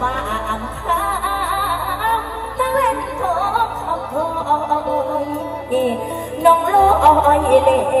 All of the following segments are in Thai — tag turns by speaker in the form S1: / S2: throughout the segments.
S1: ฝ่ามข้ามะเล่นโถขอบโถน้องลอยเล่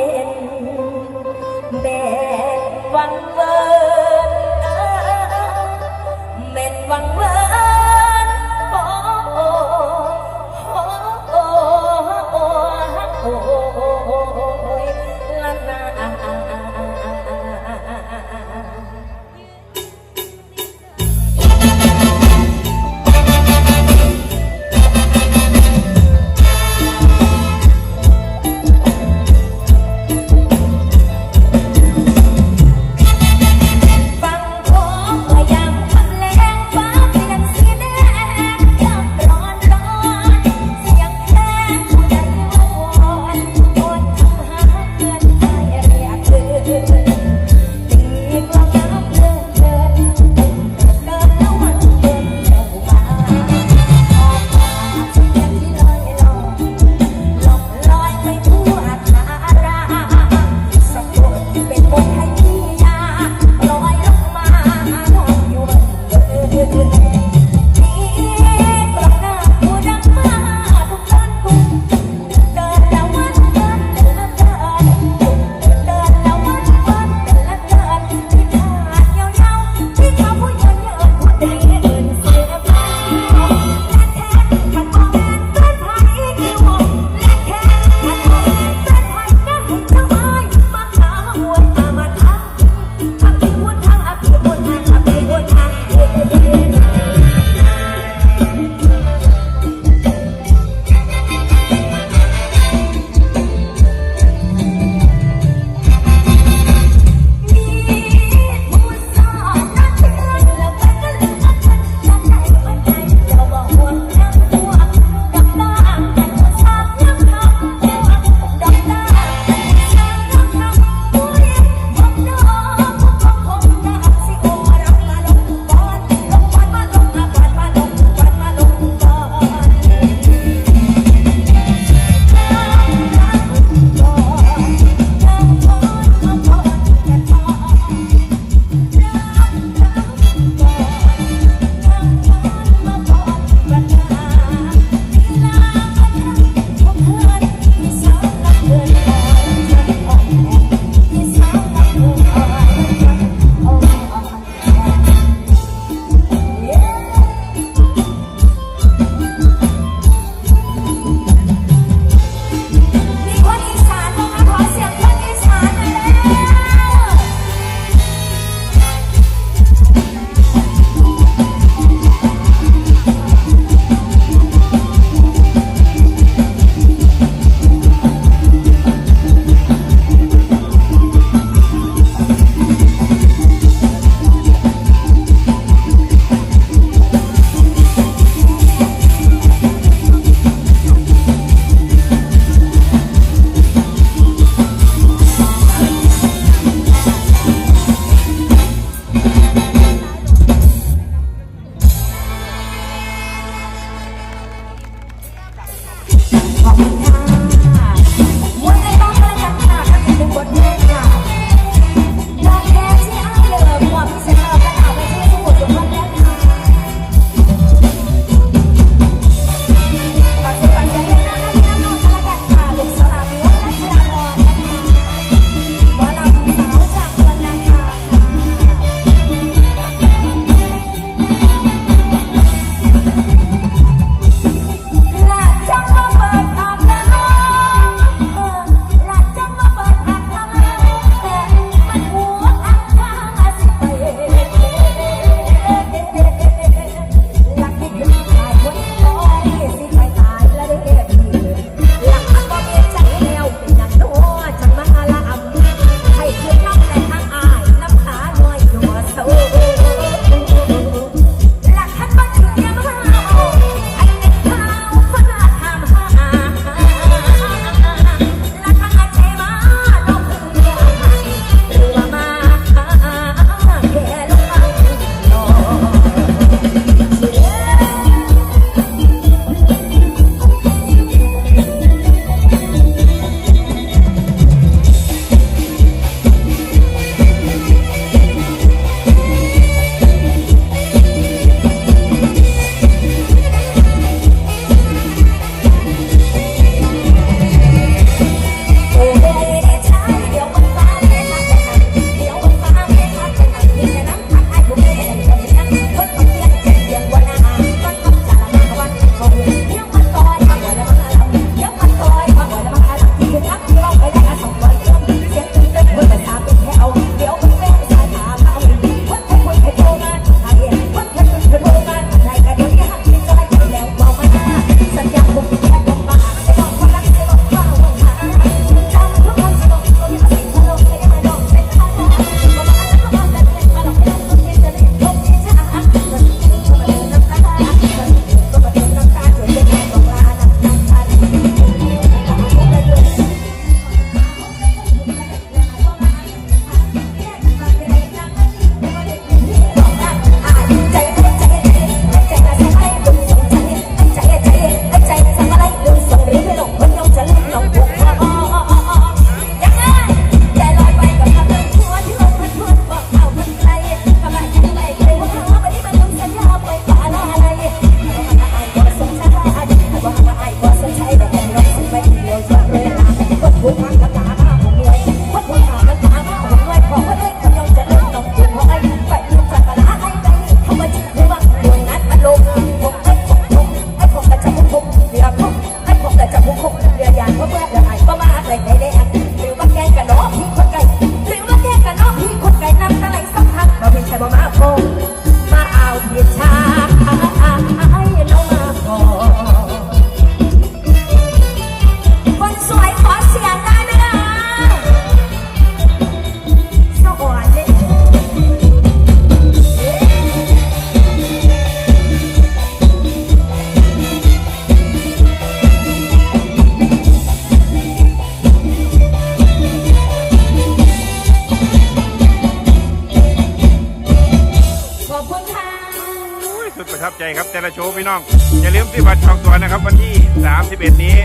S2: ครับแต่ละโชว์พี่น้อง อย่าลืมซื้อบัตรจองตัวนะครับ วันที่ 31 นี้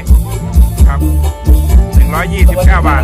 S2: ครับ 129 บาท